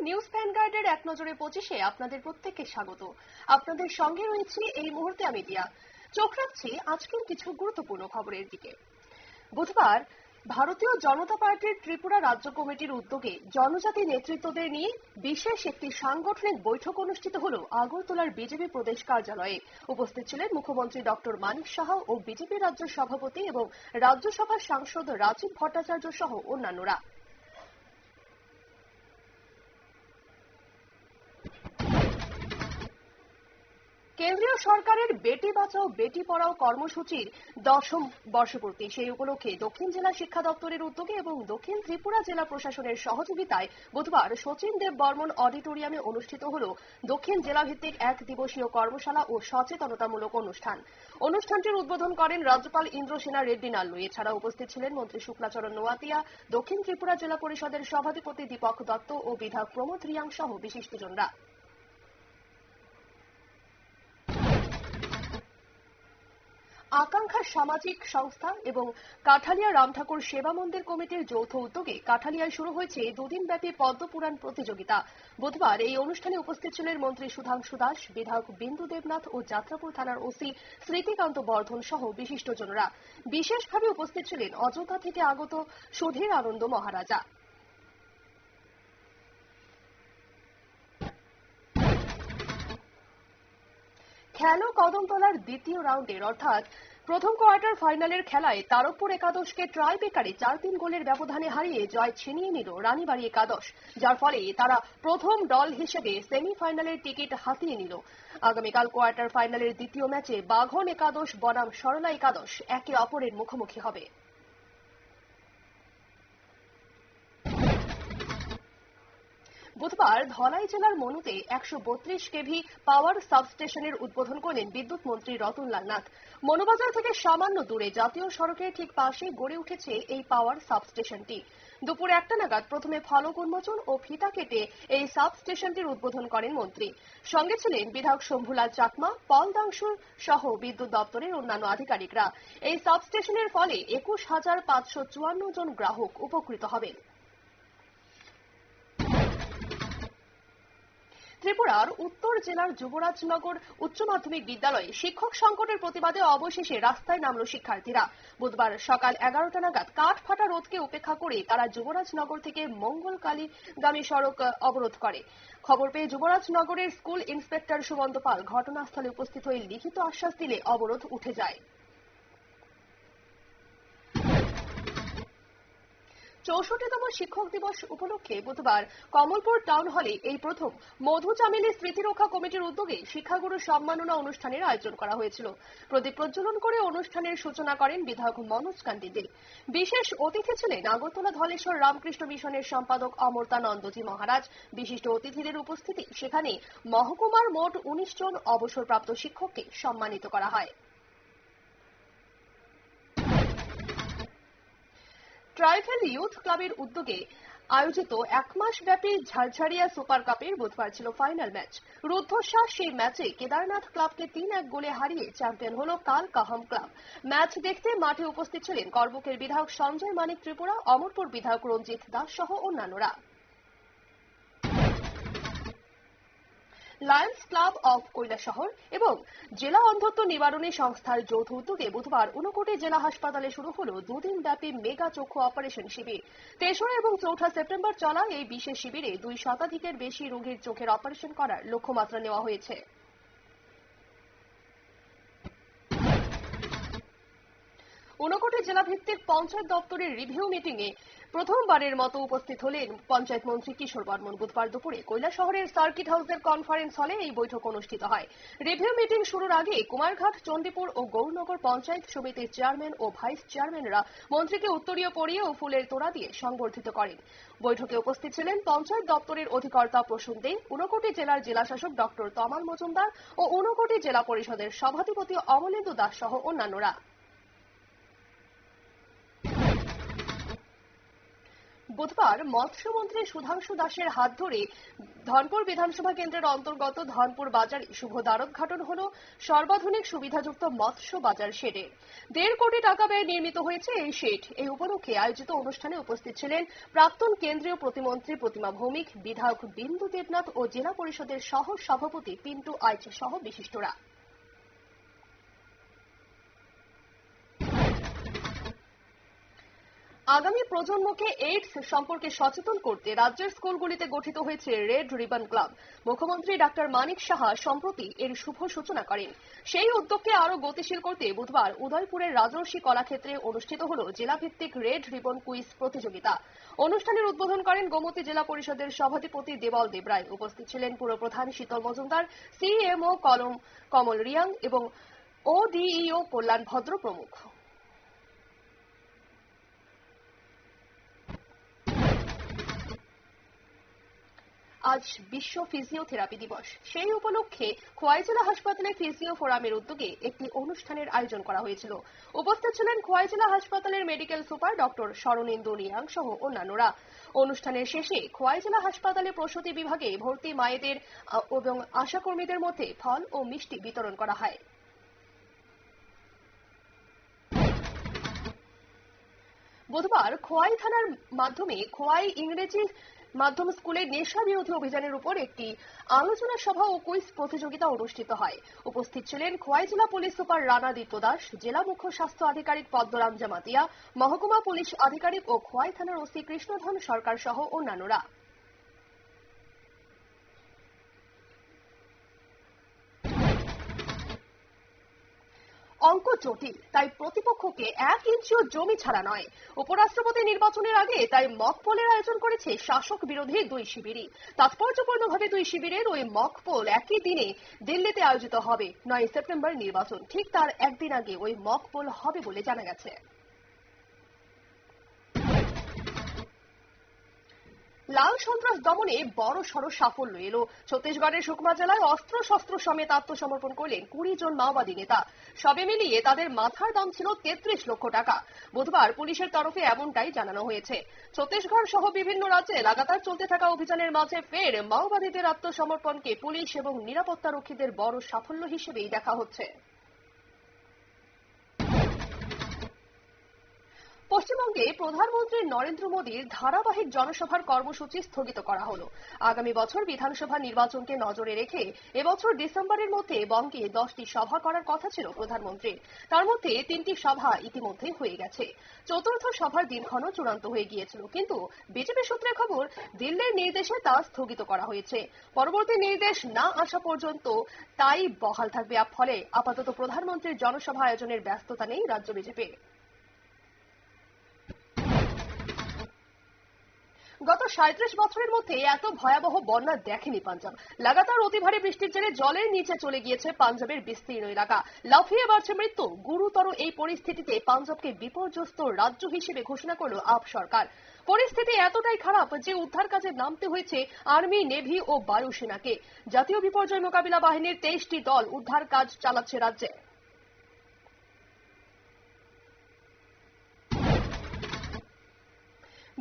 News ভ্যানগার্ডের এক নজরে পঁচিশে আপনাদের প্রত্যেককে স্বাগত। আপনাদের সঙ্গে রয়েছে এই মুহূর্তে আমি দিয়া। চোখ রাখছি আজকের কিছু গুরুত্বপূর্ণ খবরের দিকে। বুধবার ভারতীয় জনতা পার্টির ত্রিপুরা রাজ্য কমিটির উদ্যোগে জনজাতি নেতৃত্বদের নিয়ে বিশেষ একটি সাংগঠনিক বৈঠক অনুষ্ঠিত হল আগরতলার বিজেপি প্রদেশ কার্যালয়ে। উপস্থিত ছিলেন মুখ্যমন্ত্রী ডক্টর মানিক সাহা ও বিজেপি রাজ্য সভাপতি এবং রাজ্যসভার সাংসদ রাজীব ভট্টাচার্য সহ অন্যান্যরা। কেন্দ্রীয় সরকারের বেটি বাঁচাও, বেটি পড়াও কর্মসূচির দশম বর্ষপূর্তি। সেই উপলক্ষে দক্ষিণ জেলা শিক্ষা দপ্তরের উদ্যোগে এবং দক্ষিণ ত্রিপুরা জেলা প্রশাসনের সহযোগিতায় বুধবার সচিন দেব বর্মন অডিটোরিয়ামে অনুষ্ঠিত হল দক্ষিণ জেলা ভিত্তিক এক দিবসীয় কর্মশালা ও সচেতনতামূলক অনুষ্ঠান। অনুষ্ঠানটির উদ্বোধন করেন রাজ্যপাল ইন্দ্রসেনা রেড্ডি নাল্লু। এছাড়া উপস্থিত ছিলেন মন্ত্রী শুক্লাচরণ নোয়াতিয়া, দক্ষিণ ত্রিপুরা জেলা পরিষদের সভাধিপতি দীপক দত্ত ও বিধায়ক প্রমোদ রিয়াং সহ বিশিষ্টজনরা। আকাঙ্ক্ষা সামাজিক সংস্থা এবং কাঠালিয়া রামঠাকুর সেবা মন্দির কমিটির যৌথ উদ্যোগে কাঠালিয়ায় শুরু হয়েছে দুদিন ব্যাপী পদ্মপুরাণ প্রতিযোগিতা। বুধবার এই অনুষ্ঠানে উপস্থিত ছিলেন মন্ত্রী সুধাংশু দাস, বিধায়ক বিন্দু দেবনাথ ও যাত্রাপুর থানার ওসি স্মৃতিকান্ত বর্ধন সহ বিশিষ্টজনরা। বিশেষভাবে উপস্থিত ছিলেন অযোধ্যা থেকে আগত সুধীর আনন্দ মহারাজা। খেলো কদমতলার দ্বিতীয় রাউন্ডের, অর্থাৎ প্রথম কোয়ার্টার ফাইনালের খেলায় তারকপুর একাদশকে ট্রাই বেকারে চার তিন গোলের ব্যবধানে হারিয়ে জয় ছিনিয়ে নিল রানীবাড়ি একাদশ, যার ফলে তারা প্রথম দল হিসেবে সেমিফাইনালের টিকিট হাতিয়ে নিল। আগামীকাল কোয়ার্টার ফাইনালের দ্বিতীয় ম্যাচে বাঘন একাদশ, বনাম সরলা একাদশ একে অপরের মুখোমুখি হবে। বুধবার ধলাই জেলার মনুতে একশো বত্রিশ কেভি পাওয়ার সাবস্টেশনের উদ্বোধন করলেন বিদ্যুৎ মন্ত্রী রতনলাল নাথ। মনোবাজার থেকে সামান্য দূরে জাতীয় সড়কের ঠিক পাশে গড়ে উঠেছে এই পাওয়ার সাবস্টেশনটি। দুপুর একটা নাগাদ প্রথমে ফলক উন্মোচন ও ফিতা কেটে এই সাবস্টেশনটির উদ্বোধন করেন মন্ত্রী। সঙ্গে ছিলেন বিধায়ক শম্ভুলাল চাকমা, পল দাংশুর সহ বিদ্যুৎ দপ্তরের অন্যান্য আধিকারিকরা। এই সাবস্টেশনের ফলে একুশ হাজার পাঁচশো চুয়ান্ন জন গ্রাহক উপকৃত হবেন। ত্রিপুরার উত্তর জেলার যুবরাজনগর উচ্চ মাধ্যমিক বিদ্যালয়ে শিক্ষক সংকটের প্রতিবাদে অবশেষে রাস্তায় নামল শিক্ষার্থীরা। বুধবার সকাল এগারোটা নাগাদ কাঠ ফাটা রোধকে উপেক্ষা করে তারা যুবরাজনগর থেকে মঙ্গলকালীগামী সড়ক অবরোধ করে। খবর পেয়ে যুবরাজনগরের স্কুল ইন্সপেক্টর সুমন্ত পাল ঘটনাস্থলে উপস্থিত হয়ে লিখিত আশ্বাস দিলে অবরোধ উঠে যায়। চৌষট্টিতম শিক্ষক দিবস উপলক্ষে বুধবার কমলপুর টাউন হলে এই প্রথম মধু চামেলি স্মৃতিরক্ষা কমিটির উদ্যোগে শিক্ষাগুরু সম্মাননা অনুষ্ঠানের আয়োজন করা হয়েছিল। প্রদীপ প্রজ্বলন করে অনুষ্ঠানের সূচনা করেন বিধায়ক মনোজ কান্তি দে বিশেষ অতিথি ছিলেন আগরতলা ধলেশ্বর রামকৃষ্ণ মিশনের সম্পাদক অমর্তানন্দজি মহারাজ। বিশিষ্ট অতিথিদের উপস্থিতি সেখানে মহকুমার মোট উনিশ জন অবসরপ্রাপ্ত শিক্ষককে সম্মানিত করা হয়। ট্রাইফেল ইউথ ক্লাবের উদ্যোগে আয়োজিত এক মাস ব্যাপী ঝালঝাড়িয়া সুপার কাপের বুধবার ছিল ফাইনাল ম্যাচ। রুদ্ধশ্বাস সেই ম্যাচে কেদারনাথ ক্লাবকে তিন এক গোলে হারিয়ে চ্যাম্পিয়ন হল কাল কাহাম ক্লাব। ম্যাচ দেখতে মাঠে উপস্থিত ছিলেন করবুকের বিধায়ক সঞ্জয় মানিক ত্রিপুরা, অমরপুর বিধায়ক রঞ্জিত দাস সহ অন্যান্যরা। লায়ন্স ক্লাব অব কৈলাসহর এবং জেলা অন্ধত্ব নিবারণী সংস্থার যৌথ উদ্যোগে বুধবার উনকোটি জেলা হাসপাতালে শুরু হল দুদিন ব্যাপী মেগা চক্ষু অপারেশন শিবির। তেসরা এবং চৌঠা সেপ্টেম্বর চলা এই বিশেষ শিবিরে দুই শতাধিকের বেশি রোগীর চোখের অপারেশন করার লক্ষ্যমাত্রা নেওয়া হয়েছে। ঊনকোটি জেলা ভিত্তিক পঞ্চায়েত দপ্তরের রিভিউ মিটিং এ প্রথমবারের মতো উপস্থিত হলেন পঞ্চায়েত মন্ত্রী কিশোর বর্মন। বুধবার দুপুরে কৈলা শহরের সার্কিট হাউসের কনফারেন্স হলে এই বৈঠক অনুষ্ঠিত হয়। রিভিউ মিটিং শুরুর আগে কুমারঘাট, চণ্ডীপুর ও গৌরনগর পঞ্চায়েত সমিতির চেয়ারম্যান ও ভাইস চেয়ারম্যানরা মন্ত্রীকে উত্তরীয় পরিয়ে ও ফুলের তোড়া দিয়ে সংবর্ধিত করেন। বৈঠকে উপস্থিত ছিলেন পঞ্চায়েত দপ্তরের অধিকর্তা প্রসূন দে ঊনকোটি জেলার জেলাশাসক ডক্টর তমাল মজুমদার ও ঊনকোটি জেলা পরিষদের সভাধিপতি অমলেন্দু দাস সহ অন্যান্যরা। বুধবার মৎস্যমন্ত্রী সুধাংশু দাসের হাত ধরে ধনপুর বিধানসভা কেন্দ্রের অন্তর্গত ধনপুর বাজারে শুভ দ্বারোদ্ঘাটন হল সর্বাধুনিক সুবিধাযুক্ত মৎস্য বাজার শেডের দেড় কোটি টাকা ব্যয়ে নির্মিত হয়েছে এই শেড এই উপলক্ষে আয়োজিত অনুষ্ঠানে উপস্থিত ছিলেন প্রাক্তন কেন্দ্রীয় প্রতিমন্ত্রী প্রতিমা ভৌমিক, বিধায়ক বিন্দু দেবনাথ ও জেলা পরিষদের সহ সভাপতি পিন্টু আইচ সহ বিশিষ্টরা। আগামী প্রজন্মকে এইডস সম্পর্কে সচেতন করতে রাজ্যের স্কুলগুলিতে গঠিত হয়েছে রেড রিবন ক্লাব মুখ্যমন্ত্রী ডাক্তার মানিক সাহা সম্প্রতি এর শুভ সূচনা করেন। সেই উদ্যোগকে আরও গতিশীল করতে বুধবার উদয়পুরের রাজর্ষি কলাক্ষেত্রে অনুষ্ঠিত হল জেলাভিত্তিক রেড রিবন কুইজ প্রতিযোগিতা। অনুষ্ঠানের উদ্বোধন করেন গোমতী জেলা পরিষদের সভাধিপতি দেবল দেবরায়। উপস্থিত ছিলেন পুরপ্রধান শীতল মজুমদার সিএমও কলম কমল রিয়াং এবং ওডিইও কল্যাণ ভদ্র প্রমুখ। আজ বিশ্ব ফিজিওথেরাপি দিবস। সেই উপলক্ষে খোয়াই জেলা হাসপাতালে ফিজিও ফোরামের উদ্যোগে একটি অনুষ্ঠানের আয়োজন করা হয়েছিল। উপস্থিত ছিলেন খোয়াই জেলা হাসপাতালের medical super doctor Sharanendu Niyang সহ অন্যান্যরা। অনুষ্ঠানের শেষে খোয়াই জেলা হাসপাতালে প্রসূতি বিভাগে ভর্তি মায়েদের এবং আশাকর্মীদের মধ্যে ফল ও মিষ্টি বিতরণ করা হয়। বুধবার খোয়াই থানার মাধ্যমে খোয়াই ইংরেজি মাধ্যম স্কুলে নেশা বিরোধী অভিযানের উপর একটি আলোচনা সভা ও কুইজ প্রতিযোগিতা অনুষ্ঠিত হয়। উপস্থিত ছিলেন খোয়াই জেলা পুলিশ সুপার রানা দীপ্ত দাস, জেলা মুখ্য স্বাস্থ্য আধিকারিক পদ্মরাম জামাতিয়া, মহকুমা পুলিশ আধিকারিক ও খোয়াই থানার ওসি কৃষ্ণধন সরকার সহ অন্যান্যরা। অঙ্ক জটিল, তাই প্রতিপক্ষকে এক ইঞ্চিও জমি ছাড়া নয়। উপরাষ্ট্রপতি নির্বাচনের আগে তাই মক পোলের আয়োজন করেছে শাসক বিরোধী দুই শিবিরই। তাৎপর্যপূর্ণভাবে দুই শিবিরের ওই মক পোল একই দিনে দিল্লিতে আয়োজিত হবে। নয় সেপ্টেম্বর নির্বাচন, ঠিক তার একদিন আগে ওই মক পোল হবে বলে জানা গেছে। লাল সন্ত্রাস দমনে বড় সড় সাফল্য এলো। ছত্তিশগড়ের সুকমা জেলায় অস্ত্র শস্ত্র সমেত আত্মসমর্পণ করলেন কুড়ি জন মাওবাদী নেতা। সবে মিলিয়ে তাদের মাথার দাম ছিল তেত্রিশ লক্ষ টাকা। বুধবার পুলিশের তরফে এমনটাই জানানো হয়েছে। ছত্তিশগড় সহ বিভিন্ন রাজ্যে লাগাতার চলতে থাকা অভিযানের মাঝে ফের মাওবাদীদের আত্মসমর্পণকে পুলিশ এবং নিরাপত্তা রক্ষীদের বড় সাফল্য হিসেবেই দেখা হচ্ছে। পশ্চিমবঙ্গে প্রধানমন্ত্রী নরেন্দ্র মোদীর ধারাবাহিক জনসভার কর্মসূচি স্থগিত করা হলো। আগামী বছর বিধানসভা নির্বাচনকে নজরে রেখে এবছর ডিসেম্বরের মধ্যে বঙ্গে দশটি সভা করার কথা ছিল প্রধানমন্ত্রীর। তার মধ্যে তিনটি সভা ইতিমধ্যেই হয়ে গেছে। চতুর্থ সভার দিনক্ষণও চূড়ান্ত হয়ে গিয়েছিল, কিন্তু বিজেপি সূত্রে খবর, দিল্লির নির্দেশে তা স্থগিত করা হয়েছে। পরবর্তী নির্দেশ না আসা পর্যন্ত তাই বহাল থাকবে। ফলে আপাতত প্রধানমন্ত্রীর জনসভা আয়োজনের ব্যস্ততা নেই রাজ্য বিজেপির। গত সাঁত্রিশ বছরের মধ্যে এত ভয়াবহ বন্যা দেখেনি পাঞ্জাব। লাগাতার অতি ভারী বৃষ্টির জেরে জলের নিচে চলে গিয়েছে পাঞ্জাবের বিস্তীর্ণ এলাকা। লাফিয়ে বাড়ছে মৃত্যু। গুরুতর এই পরিস্থিতিতে পাঞ্জাবকে বিপর্যস্ত রাজ্য হিসেবে ঘোষণা করল আপ সরকার। পরিস্থিতি এতটাই খারাপ যে উদ্ধার কাজে নামতে হয়েছে আর্মি, নেভি ও বায়ুসেনাকে জাতীয় বিপর্যয় মোকাবিলা বাহিনীর তেইশটি দল উদ্ধার কাজ চালাচ্ছে রাজ্যে।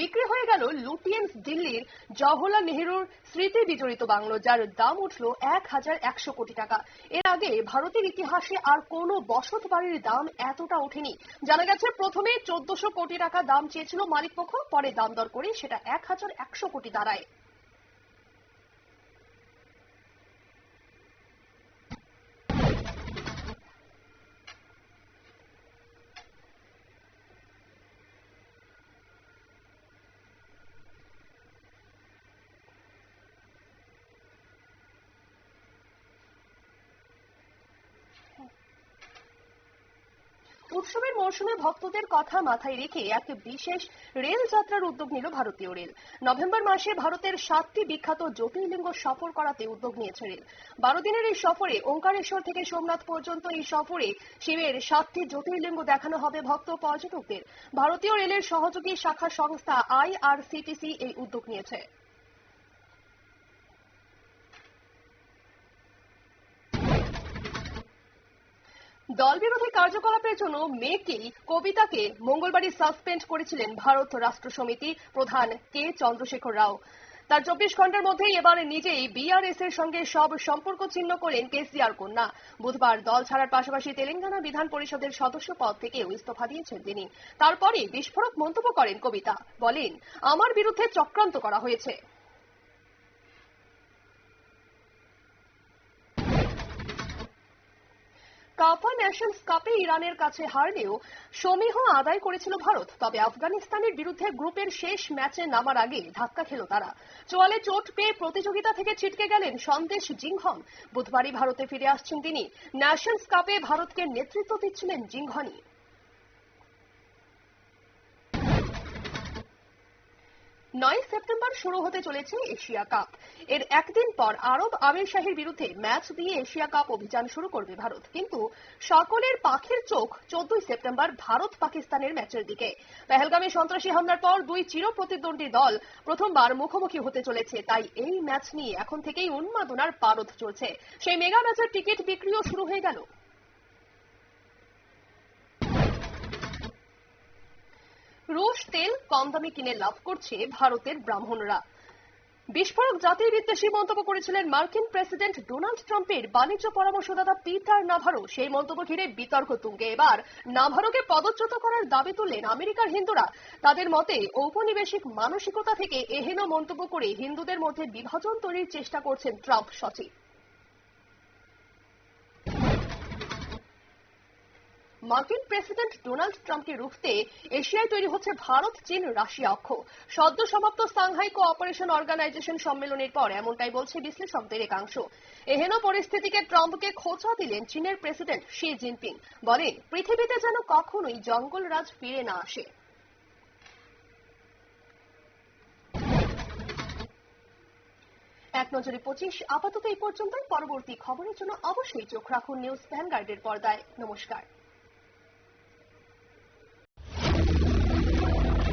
বিক্রি হয়ে গেল লুটিয়েন্স দিল্লির জওহরলাল নেহরুর স্মৃতি বিজড়িত বাংলো, যার দাম উঠল এক হাজার একশো কোটি টাকা। এর আগে ভারতের ইতিহাসে আর কোনো বসত বাড়ির দাম এতটা ওঠেনি। জানা গেছে, প্রথমে চোদ্দশো কোটি টাকা দাম চেয়েছিল মালিকপক্ষ, পরে দাম দর করে সেটা এক হাজার একশো কোটি দাঁড়ায়। উৎসবের মরশুমে ভক্তদের কথা মাথায় রেখে এক বিশেষ রেল যাত্রার উদ্যোগ নিল ভারতীয় রেল। নভেম্বর মাসে ভারতের সাতটি বিখ্যাত জ্যোতির্লিঙ্গ সফর করাতে উদ্যোগ নিয়েছে রেল। বারো দিনের এই সফরে ওঙ্কারেশ্বর থেকে সোমনাথ পর্যন্ত এই সফরে শিবের সাতটি জ্যোতির্লিঙ্গ দেখানো হবে ভক্ত পর্যটকদের। ভারতীয় রেলের সহযোগী শাখা সংস্থা আইআরসিটিসি এই উদ্যোগ নিয়েছে। দল বিরোধী কার্যকলাপের জন্য মেয়েকেই কবিতাকে মঙ্গলবারই সাসপেন্ড করেছিলেন ভারত রাষ্ট্র সমিতি প্রধান কে চন্দ্রশেখর রাও। তার চব্বিশ ঘণ্টার মধ্যেই এবার নিজেই বিআরএস এর সঙ্গে সব সম্পর্ক ছিন্ন করেন কেসিআর কন্যা। বুধবার দল ছাড়ার পাশাপাশি তেলেঙ্গানা বিধান পরিষদের সদস্য পদ থেকেও ইস্তফা দিয়েছেন তিনি। তারপরে বিস্ফোরক মন্তব্য করেন কবিতা। বলেন, আমার বিরুদ্ধে চক্রান্ত করা হয়েছে। কাফা ন্যাশনস কাপে ইরানের কাছে হারলেও সমীহ আদায় করেছিল ভারত, তবে আফগানিস্তানের বিরুদ্ধে গ্রুপের শেষ ম্যাচে নামার আগে ধাক্কা খেল তারা। চোয়ালে চোট পেয়ে প্রতিযোগিতা থেকে ছিটকে গেলেন সন্দেশ জিংহন। বুধবারই ভারতে ফিরে আসছেন তিনি। ন্যাশনস কাপে ভারতকে নেতৃত্ব দিচ্ছিলেন জিংহনি নয় সেপ্টেম্বর শুরু হতে চলেছে এশিয়া কাপ। এর একদিন পর আরব আমির শাহীর বিরুদ্ধে ম্যাচ দিয়ে এশিয়া কাপ অভিযান শুরু করবে ভারত। কিন্তু সকলের পাখির চোখ চোদ্দই সেপ্টেম্বর ভারত পাকিস্তানের ম্যাচের দিকে। পেহেলগামে সন্ত্রাসী হামলার পর দুই চির প্রতিদ্বন্দ্বী দল প্রথমবার মুখোমুখি হতে চলেছে। তাই এই ম্যাচ নিয়ে এখন থেকেই উন্মাদনার পারদ চলছে। সেই মেগা ম্যাচের টিকিট বিক্রিও শুরু হয়ে গেল। রুশ তেল কম দামে কিনে লাভ করছে ভারতের ব্রাহ্মণরা। বিস্ফোরক জাতির বিদ্বেষী মন্তব্য করেছিলেন মার্কিন প্রেসিডেন্ট ডোনাল্ড ট্রাম্পের বাণিজ্য পরামর্শদাতা পিটার নাভারো। সেই মন্তব্য ঘিরে বিতর্ক তুঙ্গে। এবার নাভারোকে পদচ্যুত করার দাবি তুললেন আমেরিকার হিন্দুরা। তাদের মতে, ঔপনিবেশিক মানসিকতা থেকে এহেন মন্তব্য করে হিন্দুদের মধ্যে বিভাজন তৈরির চেষ্টা করছেন ট্রাম্প সচিব। মার্কিন প্রেসিডেন্ট ডোনাল্ড ট্রাম্পকে রুখতে এশিয়ায় তৈরি হচ্ছে ভারত, চীন, রাশিয়া অক্ষ। সদ্য সমাপ্ত সাংহাই কোঅপারেশন অর্গানাইজেশন সম্মেলনের পর এমনটাই বলছে বিশ্লেষকদের একাংশ। এহেন পরিস্থিতিকে ট্রাম্পকে খোঁচা দিলেন চীনের প্রেসিডেন্ট শি জিনপিং। বলেন, পৃথিবীতে যেন কখনোই জঙ্গল রাজ ফিরে না আসে। এক নজরে পঁচিশ, আপাতত এই পর্যন্ত পরবর্তী খবরের জন্য অবশ্যই চোখ রাখুন নিউজ ভ্যানগার্ডের পর্দায়। নমস্কার।